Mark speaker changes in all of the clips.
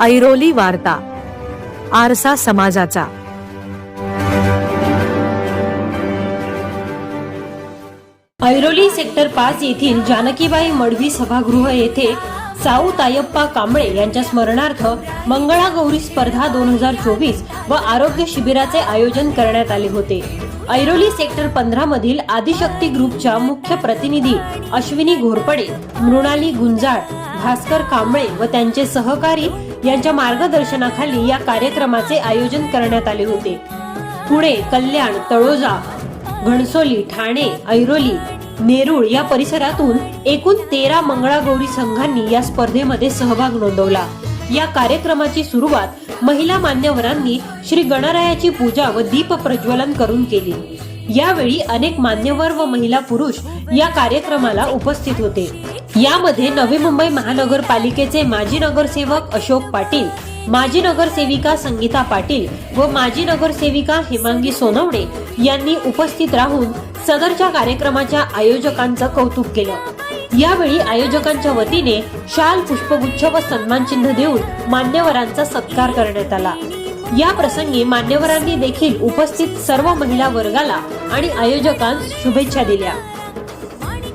Speaker 1: ऐरोली वार्ता आरसा समाजाचा.
Speaker 2: ऐरोली सेक्टर पाच येथील जानकीबाई मडवी सभागृह येथे साऊ तायप्पा कांबळे यांच्या स्मरणार्थ मंगळागौरी स्पर्धा दोन हजार चोवीस व आरोग्य शिबिराचे आयोजन करण्यात आले होते. ऐरोली सेक्टर पंधरा मधील आदिशक्ती ग्रुपच्या मुख्य प्रतिनिधी अश्विनी घोरपडे मृणाली गुंजाळ भास्कर कांबळे व त्यांचे सहकारी यांच्या मार्गदर्शनाखाली या कार्यक्रमाचे आयोजन करण्यात आले होते. पुणे कल्याण तळोजा घणसोली ठाणे ऐरोली नेरूळ या परिसरातून एकूण तेरा मंगळागौरी संघांनी या स्पर्धेमध्ये सहभाग नोंदवला. या कार्यक्रमाची सुरुवात महिला मान्यवरांनी श्री गणरायाची पूजा व दीप प्रज्वलन करून केली. यावेळी अनेक मान्यवर व महिला पुरुष या कार्यक्रमाला उपस्थित होते. यामध्ये नवी मुंबई महानगरपालिकेचे माजी नगरसेवक अशोक पाटील माजी नगरसेविका संगीता पाटील व माजी नगरसेविका हेमांगी सोनवणे यांनी उपस्थित राहून सदरच्या कार्यक्रमाच्या आयोजकांचं कौतुक केलं. यावेळी आयोजकांच्या वतीने शाल पुष्पगुच्छ व सन्मानचिन्ह देऊन मान्यवरांचा सत्कार करण्यात आला. या प्रसंगी मान्यवरांनी देखील उपस्थित सर्व महिला वर्गाला आणि आयोजकांस शुभेच्छा दिल्या.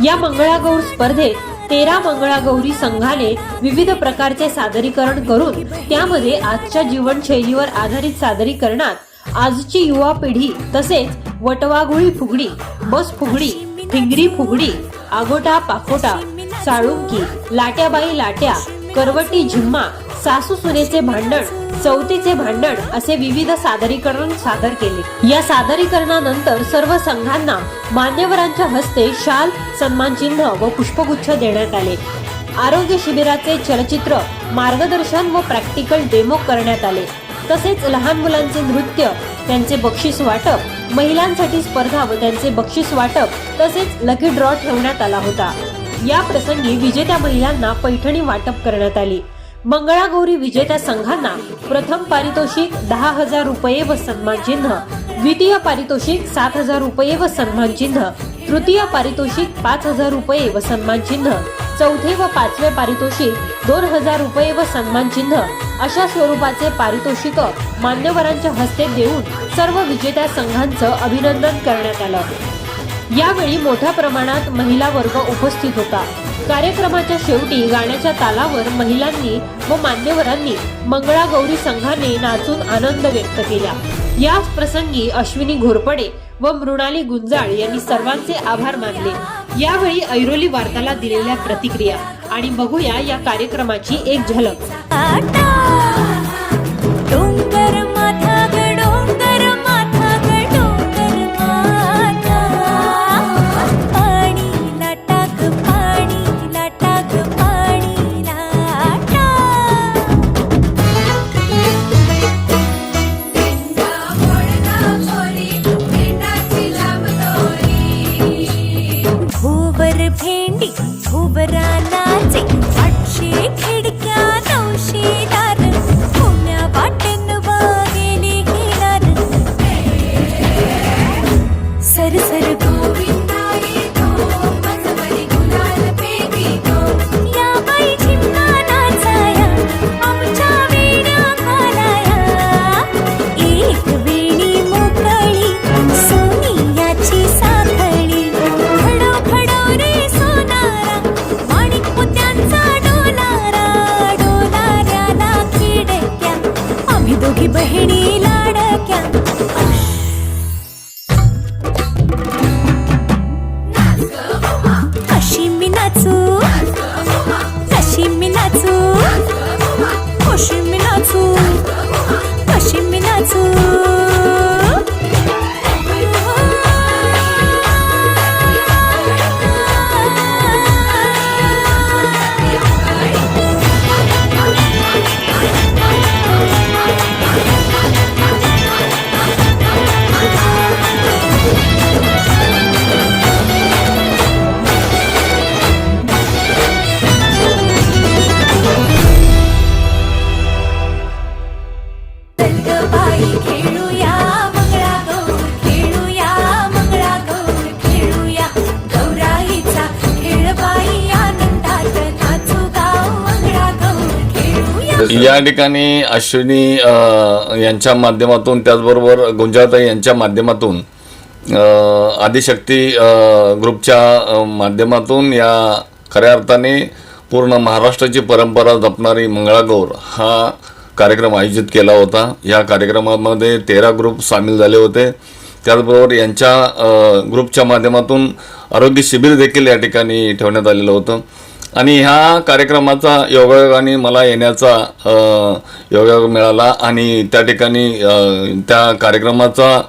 Speaker 2: या मंगळागौर स्पर्धेत तेरा मंगळागौरी संघाने विविध प्रकारचे सादरीकरण करून त्यामध्ये आजच्या जीवनशैलीवर आधारित सादरीकरणात आजची युवा पिढी तसेच वटवाघुळी फुगडी बस फुगडी फिंगरी फुगडी आगोटा पाकोटा साळुंकी लाट्याबाई लाट्या करवटी झिम्मा सासू सुनेचे भांडण चौथीचे भांडण असे विविध सादरीकरण सादर केले. या सादरीकरणानंतर सर्व संघांना मान्यवरांच्या हस्ते शाल सन्मान चिन्ह व पुष्पगुच्छ देण्यात आले. आरोग्य शिबिराचे चलचित्र मार्गदर्शन व प्रॅक्टिकल डेमो करण्यात आले. तसेच लहान मुलांचे नृत्य त्यांचे बक्षीस वाटप महिलांसाठी स्पर्धा व त्यांचे बक्षीस वाटप तसेच लकी ड्रॉ ठेवण्यात आला होता. या प्रसंगी विजेत्या महिलांना पैठणी वाटप करण्यात आली. मंगळागौरी विजेत्या संघांना प्रथम पारितोषिक दहा हजार रुपये व सन्मानचिन्ह द्वितीय पारितोषिक सात हजार रुपये व सन्मानचिन्ह तृतीय पारितोषिक पाच हजार रुपये व सन्मानचिन्ह चौथे व पाचवे पारितोषिक दोन हजार रुपये व सन्मानचिन्ह अशा स्वरूपाचे पारितोषिक मान्यवरांच्या हस्ते देऊन सर्व विजेत्या संघांचं अभिनंदन करण्यात आलं. यावेळी मोठ्या प्रमाणात महिला वर्ग उपस्थित होता. कार्यक्रमाच्या शेवटी गाण्याच्या तालावर महिलांनी व मान्यवरांनी मंगळागौरी संघाने नाचून आनंद व्यक्त केला. याच प्रसंगी अश्विनी घोरपडे व मृणाली गुंजाळ यांनी सर्वांचे आभार मानले. यावेळी ऐरोली वार्ताला दिलेल्या प्रतिक्रिया. आणि बघूया या कार्यक्रमाची एक झलक.
Speaker 3: या ठिकाणी अश्विनी यांच्या माध्यमातून त्याचबरोबर गुंजाताई यांच्या माध्यमातून आदिशक्ती ग्रुपच्या माध्यमातून या खऱ्या अर्थाने पूर्ण महाराष्ट्राची परंपरा जपणारी मंगळागौर हा कार्यक्रम आयोजित केला होता. या कार्यक्रमामध्ये तेरा ग्रुप सामील झाले होते. त्याचबरोबर यांच्या ग्रुपच्या माध्यमातून आरोग्य शिबिर देखील या ठिकाणी ठेवण्यात आलेलं होतं. आणि ह्या कार्यक्रमाचा योगायोगाने मला येण्याचा योगायोग मिळाला आणि त्या ठिकाणी त्या कार्यक्रमाचा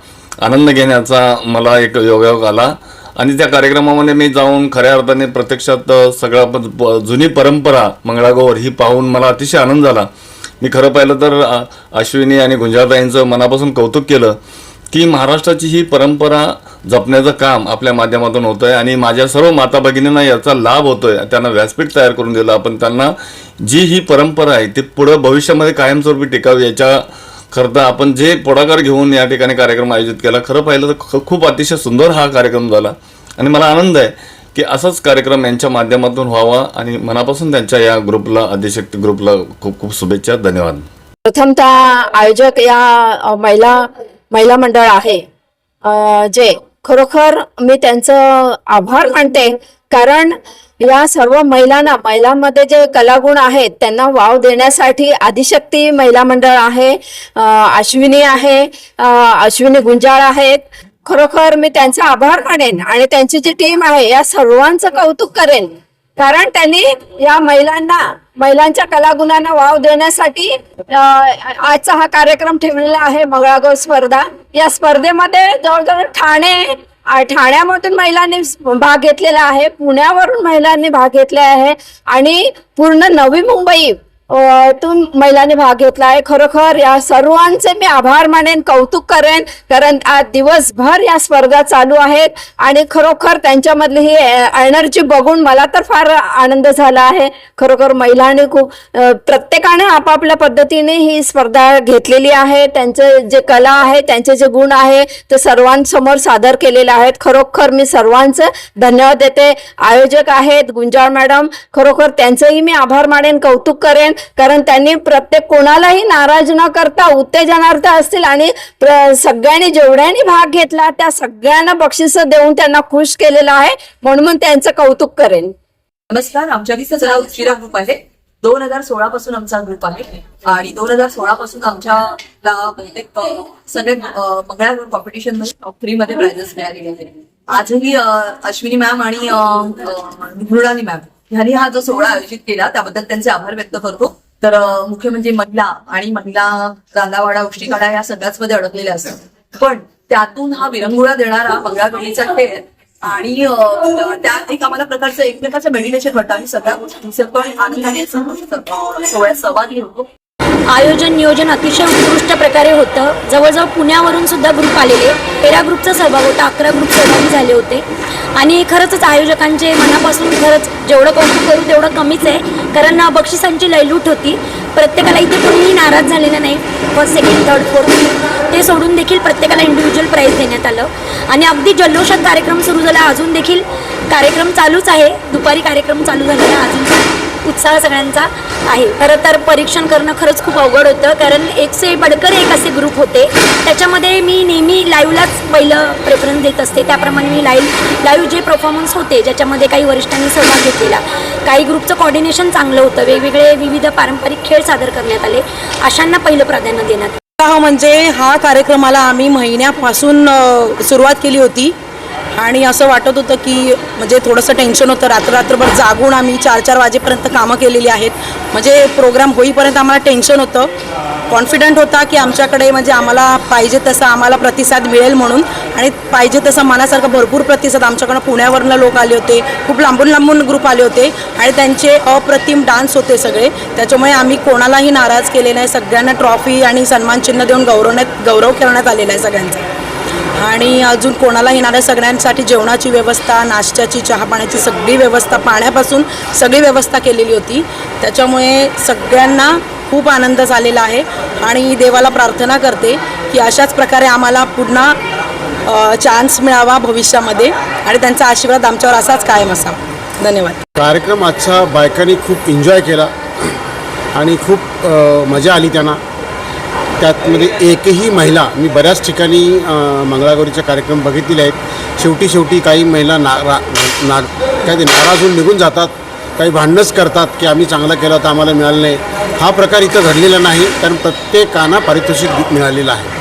Speaker 3: आनंद घेण्याचा मला एक योगायोग आला. आणि त्या कार्यक्रमामध्ये मी जाऊन खऱ्या अर्थाने प्रत्यक्षात सगळ्या सगळा प- जुनी परंपरा मंगळागौर ही पाहून मला अतिशय आनंद झाला. मी खरं पाहिलं तर अश्विनी आणि गुंजाताईंचं मनापासून कौतुक केलं. की महाराष्ट्राची ही परंपरा जपण्याचं काम आपल्या माध्यमातून होतं आहे आणि माझ्या सर्व माता भगिनींना याचा लाभ होतोय. त्यांना व्यासपीठ तयार करून दिलं. आपण त्यांना जी ही परंपरा आहे ती पुढं भविष्यामध्ये कायमस्वरूपी टिकावी याच्या करता आपण जे पुढाकार घेऊन या ठिकाणी कार्यक्रम आयोजित केला खरं पाहिलं तर खूप अतिशय सुंदर हा कार्यक्रम झाला. आणि मला आनंद आहे की असाच कार्यक्रम यांच्या माध्यमातून व्हावा आणि मनापासून त्यांच्या या ग्रुपला आदिशक्ती ग्रुपला खूप खूप शुभेच्छा. धन्यवाद.
Speaker 4: प्रथमतः आयोजक या महिला महिला मंडळ आहे. जे खरोखर मी त्यांचं आभार मानते. कारण या सर्व महिलांना महिलांमध्ये जे कलागुण आहेत त्यांना वाव देण्यासाठी आदिशक्ती महिला मंडळ आहे. अश्विनी आहे. अश्विनी गुंजाळ आहेत. खरोखर मी त्यांचा आभार मानेन आणि त्यांची जी टीम आहे या सर्वांचं कौतुक करेन. कारण त्यांनी या महिलांना महिलांच्या कलागुणांना वाव देण्यासाठी आजचा हा कार्यक्रम ठेवलेला आहे मंगळागौर स्पर्धा. या स्पर्धेमध्ये जवळजवळ ठाणे ठाण्यामधून महिलांनी भाग घेतलेला आहे पुण्यावरून महिलांनी भाग घेतला आहे. आणि पूर्ण नवी मुंबई तून महिलांनी भाग घेतला आहे खरोखर या सर्वांचे मी आभार मानेन कौतुक करेन कारण आज दिवसभर या स्पर्धा चालू आहेत आणि खरोखर त्यांच्यामधली ही एनर्जी बघून मला तर फार आनंद झाला आहे. खरोखर महिलांनी खूप प्रत्येकाने आपापल्या पद्धतीने ही स्पर्धा घेतलेली आहे. त्यांचे जे कला आहे त्यांचे जे गुण आहे ते सर्वांसमोर सादर केलेले आहेत. खरोखर मी सर्वांचं धन्यवाद देते. आयोजक आहेत गुंजाळ मॅडम. खरोखर त्यांचंही मी आभार मानेन कौतुक करेन. कारण त्यांनी प्रत्येक कोणालाही नाराज न करता उत्तेजनार्थ असतील आणि सगळ्यांनी जेवढ्यांनी भाग घेतला त्या सगळ्यांना बक्षीस देऊन त्यांना खुश केलेलं आहे. म्हणून त्यांचं कौतुक करेन.
Speaker 5: नमस्कार आमच्या विकसना उशिरा ग्रुप आहे. दोन हजार सोळा पासून आमचा ग्रुप आहे. आणि दोन हजार सोळा पासून आमच्या सगळे मंगळा ग्रुप कॉम्पिटिशनमध्ये टॉप थ्री मध्ये प्राइजेस मिळालेले आहेत. आजही अश्विनी मॅम आणि मृणाली मॅम ह्यांनी हा जो सोहळा आयोजित केला त्याबद्दल त्यांचे आभार व्यक्त करतो. तर मुख्य म्हणजे महिला आणि महिला रांदावाडा उष्टीकाडा या सगळ्याच मध्ये अडकलेल्या असतात. पण त्यातून हा विरंगुळा देणारा मंगळागौरीचा खेळ आणि त्यात एक आम्हाला प्रकारचं एकमेकाचं मेडिटेशन वाटतं. आणि सगळ्या गोष्टी आनंदाने सोहळ्यात सहभागी होतो.
Speaker 6: आयोजन नियोजन अतिशय उत्कृष्ट प्रकारे होतं. जवळजवळ पुण्यावरून सुद्धा ग्रुप आलेले. तेरा ग्रुपचा सहभाग होता अकरा ग्रुप सहभागी झाले होते. आणि खरंच आयोजकांचे मनापासून खरंच जेवढं कौतुक करू तेवढं कमीच आहे. कारण बक्षिसांची लयलूट होती. प्रत्येकाला इथे कोणीही नाराज झालेलं नाही. फर्स्ट सेकंड थर्ड फोर्थ ते सोडून देखील प्रत्येकाला इंडिव्हिज्युअल प्राईज देण्यात आलं. आणि अगदी जल्लोषात कार्यक्रम सुरू झाला. अजून देखील कार्यक्रम चालूच आहे. दुपारी कार्यक्रम चालू झालेला आहे अजून. उत्साह सगळ्यांचा आहे. खरं तर परीक्षण करणं खरंच खूप अवघड होतं कारण एक से बडकर एक असे ग्रुप होते. त्याच्यामध्ये मी नेहमी लाईव्हलाच पहिलं प्रेफरन्स देत असते. त्याप्रमाणे मी लाईव्ह लाईव्ह जे परफॉर्मन्स होते ज्याच्यामध्ये काही वरिष्ठांनी सहभाग घेतलेला काही ग्रुपचं कॉर्डिनेशन चांगलं होतं. वेगवेगळे विविध पारंपरिक खेळ सादर करण्यात आले. अशांना पहिलं प्राधान्य देण्यात
Speaker 7: उत्साह म्हणजे हा कार्यक्रमाला आम्ही महिन्यापासून सुरुवात केली होती. आणि असं वाटत होतं की म्हणजे थोडंसं टेन्शन होतं. रात्र रात्रभर जागून आम्ही चार चार वाजेपर्यंत कामं केलेली आहेत. म्हणजे प्रोग्राम होईपर्यंत आम्हाला टेन्शन होतं. कॉन्फिडंट होता की आमच्याकडे म्हणजे आम्हाला पाहिजे तसा आम्हाला प्रतिसाद मिळेल म्हणून. आणि पाहिजे तसा मनासारखा भरपूर प्रतिसाद आमच्याकडं पुण्यावरनं लोक आले होते. खूप लांबून लांबून ग्रुप आले होते. आणि त्यांचे अप्रतिम डान्स होते सगळे. त्याच्यामुळे आम्ही कोणालाही नाराज केले नाही. सगळ्यांना ट्रॉफी आणि सन्मानचिन्ह देऊन गौरवण्यात गौरव करण्यात आलेला आहे सगळ्यांचा. आणि अजून कोणाला येणाऱ्या सगळ्यांसाठी जेवणाची व्यवस्था नाश्त्याची चहा पाण्याची सगळी व्यवस्था पाण्यापासून सगळी व्यवस्था केलेली होती. त्याच्यामुळे सगळ्यांना खूप आनंद झालेला आहे आणि देवाला प्रार्थना करते की अशाच प्रकारे आम्हाला पुन्हा चान्स मिळावा भविष्यामध्ये आणि त्यांचा आशीर्वाद आमच्यावर असाच कायम असावा. धन्यवाद.
Speaker 8: कार्यक्रम आजचा बायकांनी खूप एन्जॉय केला आणि खूप मजा आली त्यांना. त्यातमध्ये एकही महिला मी बऱ्याच ठिकाणी मंगळागौरीचे कार्यक्रम बघितलेले आहेत. शेवटी शेवटी काही महिला ना रा ना काय ते नाराज होऊन निघून जातात काही भांडणंच करतात की आम्ही चांगलं केलं तर आम्हाला मिळालं नाही. हा प्रकार इथं घडलेला नाही कारण प्रत्येकांना पारितोषिक मिळालेलं आहे.